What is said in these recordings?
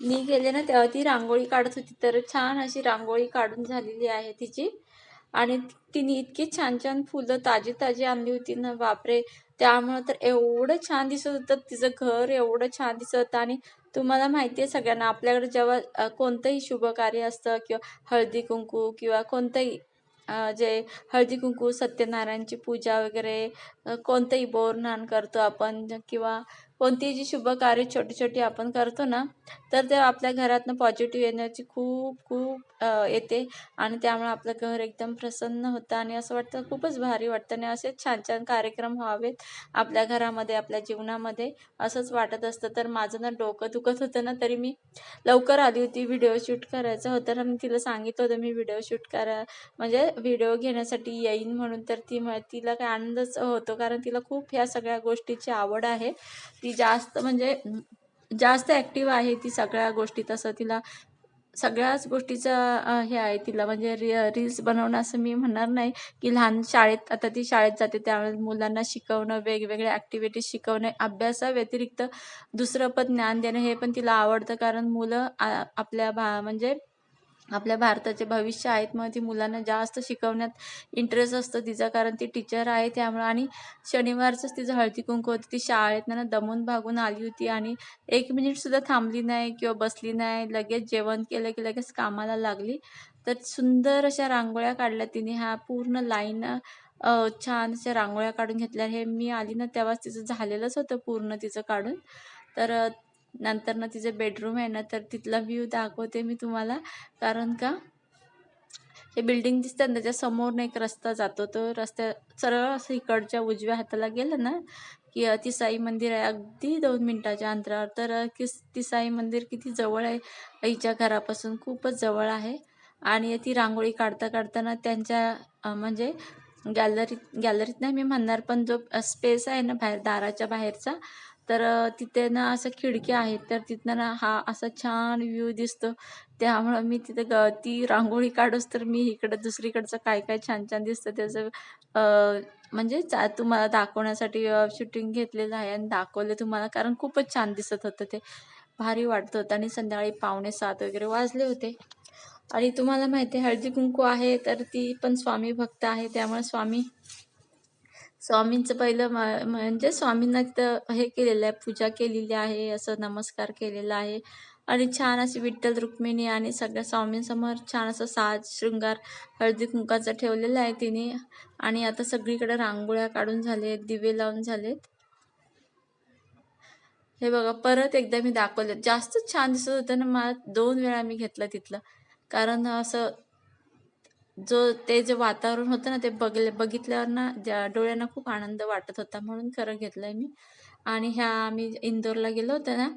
मी गेले ना तेव्हा ती रांगोळी काढत होती. तर छान अशी रांगोळी काढून झालेली आहे तिची. आणि तिने इतकी छान छान फुलं ताजी ताजी आणली होती ना बापरे. त्यामुळं तर एवढं छान दिसत होतं तिचं घर एवढं छान दिसत होतं. आणि तुम्हाला माहिती आहे सगळ्यांना आपल्याकडे जेव्हा कोणतंही शुभ कार्य असतं किंवा हळदी कुंकू किंवा कोणतंही जे हळदी कुंकू सत्यनारायणची पूजा वगैरे कोणतंही बोरनान करतो आपण किंवा कोणतीही जी शुभ कार्य छोटी छोटी आपण करतो ना तर ते आपल्या घरातनं पॉझिटिव्ह एनर्जी खूप खूप येते. आणि त्यामुळे आपलं घर एकदम प्रसन्न होतं आणि असं वाटतं खूपच भारी वाटतं. आणि असे छान छान कार्यक्रम व्हावेत आपल्या घरामध्ये आपल्या जीवनामध्ये. असंच वाटत असतं. तर माझं ना डोकं दुखत होतं ना तरी मी लवकर आली होती व्हिडिओ शूट करायचं होतं. ना मी तिला सांगितलं होतं मी व्हिडिओ शूट करा म्हणजे व्हिडिओ घेण्यासाठी येईन म्हणून. तर ती तिला काय आनंदच होतो. कारण तिला खूप ह्या सगळ्या गोष्टीची आवड आहे. ती जास्त म्हणजे जास्त ॲक्टिव्ह आहे ती सगळ्या गोष्टी. तसं तिला सगळ्याच गोष्टीचं हे आहे तिला म्हणजे रि रील्स बनवणं असं मी म्हणणार नाही की लहान शाळेत आता ती शाळेत जाते. त्यामुळे मुलांना शिकवणं वेगवेगळ्या ॲक्टिव्हिटीज शिकवणं अभ्यासाव्यतिरिक्त दुसरं पण ज्ञान देणं हे पण तिला आवडतं. कारण मुलं आ- आपल्या भा म्हणजे आपल्या भारताचे भविष्य आहेत. मग ती मुलांना जास्त शिकवण्यात इंटरेस्ट असतो तिचा कारण ती टीचर आहे त्यामुळं. आणि शनिवारचंच तिचं हळदी कुंकू होती. ती शाळेत ना दमून भागून आली होती आणि एक मिनिटसुद्धा थांबली नाही किंवा बसली नाही. लगेच जेवण केलं की लगेच कामाला लागली. तर सुंदर अशा रांगोळ्या काढल्या तिने. ह्या पूर्ण लाईन छान अशा रांगोळ्या काढून घेतल्या. हे मी आली ना तेव्हाच तिचं झालेलंच होतं पूर्ण तिचं काढून. तर नंतर ना तिचं बेडरूम आहे ना तर तिथला व्ह्यू दाखवते मी तुम्हाला. कारण का? हे बिल्डिंग दिसतात ना त्याच्या समोरनं एक रस्ता जातो. तो रस्त्या सरळ असं इकडच्या उजव्या हाताला गेलं ना की तिसाई मंदिर आहे. अगदी दोन मिनटाच्या अंतरावर. तर अ, ती साई मंदिर किती जवळ आहे? आईच्या घरापासून खूपच जवळ आहे. आणि ती रांगोळी काढता काढताना त्यांच्या म्हणजे गॅलरीत गॅलरीत नाही मी म्हणणार पण जो स्पेस आहे ना बाहेर दाराच्या बाहेरचा तर तिथे ना असं खिडक्या आहेत तर तिथनं ना हा असा छान व्ह्यू दिसतो. त्यामुळं मी तिथे ग ती रांगोळी काढूस तर मी इकडं दुसरीकडचं काय काय छान छान दिसतं त्याचं म्हणजे चा तुम्हाला दाखवण्यासाठी शूटिंग घेतलेलं आहे आणि दाखवलं तुम्हाला कारण खूपच छान दिसत होतं ते. भारी वाटत होतं आणि संध्याकाळी पावणे सात वगैरे वाजले होते. आणि तुम्हाला माहिती आहे हळदी कुंकू आहे तर ती पण स्वामी भक्त आहे त्यामुळे स्वामी स्वामींचं पहिलं म- म्हणजे स्वामींना तिथं हे केलेलं आहे पूजा केलेली आहे असं नमस्कार केलेला आहे. आणि छान अशी विठ्ठल रुक्मिणी आणि सगळ्या स्वामींसमोर छान असं साज शृंगार हळदी कुंकाचा ठेवलेला आहे तिने. आणि आता सगळीकडे रांगोळ्या काढून झालेत दिवे लावून झालेत. हे बघा परत एकदा मी दाखवलं. जास्त छान दिसत होतं ना मला दोन वेळा मी घेतलं तिथलं. कारण असं जो ते जे वातावरण होतं ना ते बघले बघितल्यावर ना ज्या डोळ्यांना खूप आनंद वाटत होता म्हणून खरं घेतलंय मी. आणि ह्या आम्ही इंदोरला गेलो होतो ना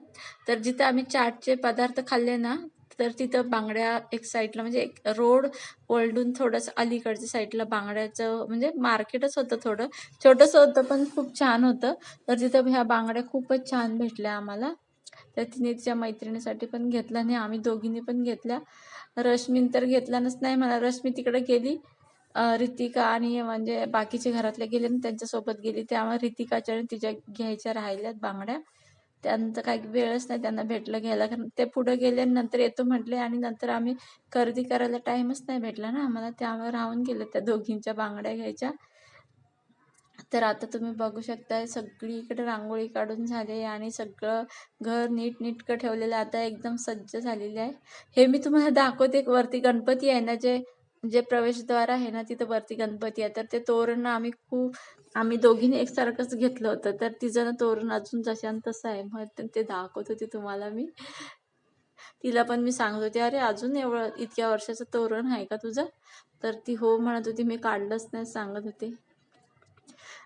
तर जिथं आम्ही चाटचे पदार्थ खाल्ले ना तर तिथं बांगड्या एक साईडला म्हणजे एक रोड ओलडून थोडंसं अलीकडच्या साईडला बांगड्याचं म्हणजे मार्केटच होतं थोडं. छोटंसं होतं पण खूप छान होतं. तर तिथं ह्या बांगड्या खूपच छान भेटल्या आम्हाला. तर तिने तिच्या मैत्रिणीसाठी पण घेतल्या आणि आम्ही दोघींनी पण घेतल्या. रश्मीन तर घेतल्यानंच नाही मला रश्मी तिकडे गेली. रितिका आणि म्हणजे बाकीचे घरातले गेले आणि त्यांच्यासोबत गेली. त्यामुळे रितिकाच्या आणि तिच्या घ्यायच्या राहिल्यात बांगड्या. त्यांचं काही वेळच नाही त्यांना भेटलं घ्यायला. कारण ते पुढे गेले नंतर येतो म्हटले आणि नंतर आम्ही खरेदी करायला टाईमच नाही भेटला ना आम्हाला. त्यामुळे राहून गेले त्या दोघींच्या बांगड्या घ्यायच्या. तर आता तुम्ही बघू शकताय सगळीकडे रांगोळी काढून झाली आणि सगळं घर नीट नीटकं ठेवलेलं आहे. आता एकदम सज्ज झालेले आहे. हे मी तुम्हाला दाखवते. एक वरती गणपती आहे ना जे जे प्रवेशद्वार आहे ना तिथं वरती गणपती आहे. तर ते तोरण आम्ही खूप आम्ही दोघींनी एकसारखंच घेतलं होतं. तर तिचं ना तोरण अजून जशान तसं आहे. मग ते- ते दाखवत होते तुम्हाला मी. तिला पण मी सांगत होते अरे अजून एवढं इतक्या वर्षाचं तोरण आहे का तुझं? तर ती हो म्हणत होती. मी काढलंच नाही सांगत होते.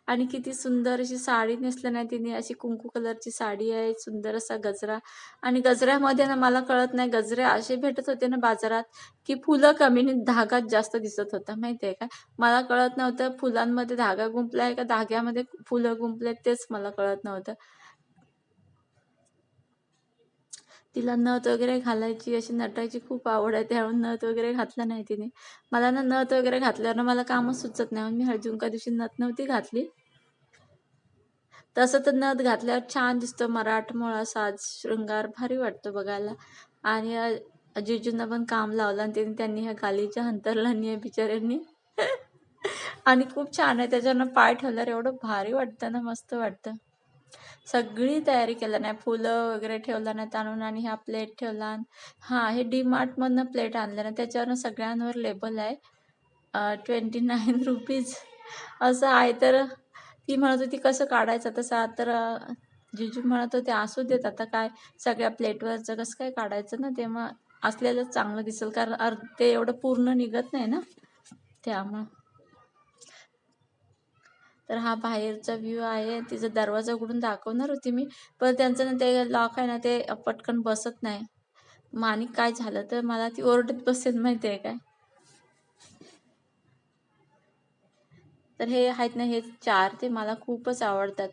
आणि किती सुंदर अशी साडी नेसली नाही तिने अशी कुंकू कलरची साडी आहे सुंदर असा गजरा. आणि गजऱ्यामध्ये ना मला कळत नाही गजरे असे भेटत होते ना बाजारात की फुलं कमी धागात जास्त दिसत होता माहिती आहे का? मला कळत नव्हतं फुलांमध्ये धागा गुंपला आहे का धाग्यामध्ये फुलं गुंपले तेच मला कळत नव्हतं. तिला नथ वगैरे घालायची अशी नटायची खूप आवड आहे. त्यामुळे नथ वगैरे घातला नाही तिने. मला ना नथ वगैरे घातल्यावर मला कामच सुचत नाही. म्हणून मी हळदुंका दिवशी नथ नव्हती घातली. तसं तर नथ घातल्यावर छान दिसतो. मराठमोळा साज शृंगार भारी वाटतो बघायला. आणि जिजूंना पण काम लावलं आणि त्यांनी त्यांनी ह्या गालीच्या अंतरला आहे बिचाऱ्यांनी. आणि खूप छान आहे. त्याच्यानं पाय ठेवल्यावर एवढं भारी वाटतं ना मस्त वाटतं. सगळी तयारी केलं नाही. फुलं वगैरे ठेवलं नाही आणून आणि हा प्लेट ठेवला. हां हे डी मार्टमधनं प्लेट आणलं ना त्याच्यावरनं सगळ्यांवर लेबल आहे. ट्वेंटी नाईन रुपीज असं आहे तर ती म्हणत होती कसं काढायचं? तसं तर जिजू म्हणत होते असू देत आता काय? सगळ्या प्लेटवरचं कसं काय काढायचं ना? तेव्हा असलेलंच चांगलं दिसेल. कारण अर ते एवढं पूर्ण निघत नाही ना? त्यामुळं. तर हा बाहेरचा व्ह्यू आहे. तिचा दरवाजा उघडून दाखवणार होती मी. पण त्यांचं ना ते लॉक आहे ना ते पटकन बसत नाही. मग आणि काय झालं तर मला ती ओरडत बसेल माहिती आहे काय? तर हे आहेत ना हे चार. ते मला खूपच आवडतात.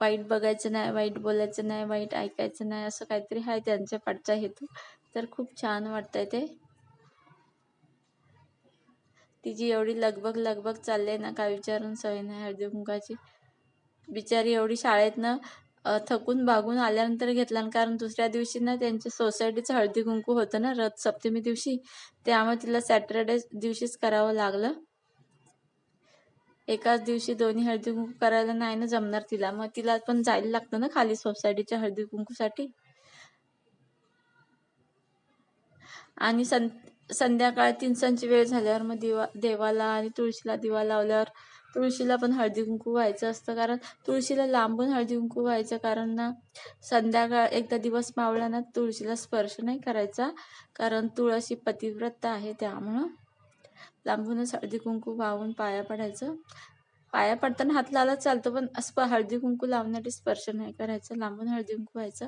वाईट बघायचं नाही वाईट बोलायचं नाही वाईट ऐकायचं नाही असं काहीतरी आहे त्यांच्या पाठचा हेतू. तर खूप छान वाटतंय ते. तिची एवढी लगबग लगबग चालले ना काय विचारून सोय नाही हळदी कुंकाची बिचारी एवढी शाळेतनं थकून भागून आल्यानंतर घेतला आणि कारण दुसऱ्या दिवशी ना त्यांच्या सोसायटीचं हळदी कुंकू होतं ना रथ सप्तमी दिवशी त्यामुळे तिला सॅटरडे दिवशीच करावं लागलं. एकाच दिवशी दोन्ही हळदी कुंकू करायला नाही ना जमणार तिला मग तिला पण जायला लागतं ना खाली सोसायटीच्या हळदी कुंकूसाठी. आणि सं संध्याकाळ तीनसांची वेळ झाल्यावर मग दिवा देवाला आणि तुळशीला दिवा लावल्यावर तुळशीला पण हळदी कुंकू व्हायचं असतं. कारण तुळशीला लांबून हळदी कुंकू व्हायचं कारण ना संध्याकाळ एकदा दिवस मावळला ना तुळशीला स्पर्श नाही करायचा. कारण तुळशी पतिव्रत आहे त्यामुळं लांबूनच हळदी कुंकू वाहून पाया पडायचं. पाया पडताना हात लावला चालतो पण असं हळदी कुंकू लावण्यासाठी स्पर्श नाही करायचं. लांबून हळदी कुंकू व्हायचं.